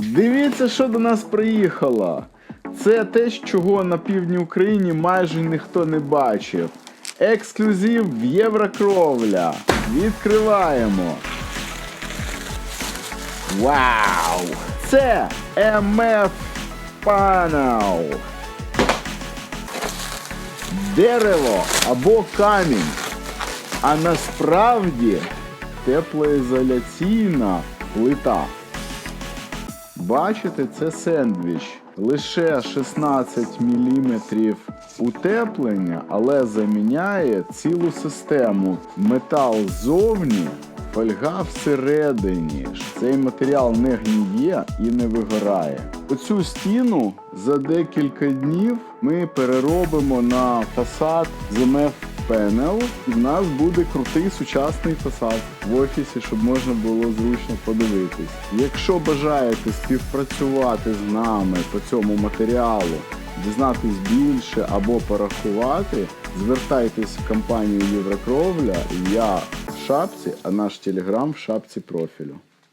Дивіться, що до нас приїхало. Це те, чого на півдні України майже ніхто не бачив. Ексклюзив в Єврокровля. Відкриваємо. Вау! Це MF Panel. Дерево або камінь. А насправді теплоізоляційна плита. Бачите, це сендвіч. Лише 16 мм утеплення, але заміняє цілу систему. Метал ззовні, фольга всередині. Цей матеріал не гніє і не вигорає. Оцю стіну за декілька днів ми переробимо на фасад з МФ Panel. І в нас буде крутий сучасний фасад в офісі, щоб можна було зручно подивитись. Якщо бажаєте співпрацювати з нами по цьому матеріалу, дізнатись більше або порахувати, звертайтесь в компанію Єврокровля. Я в шапці, а наш телеграм в шапці профілю.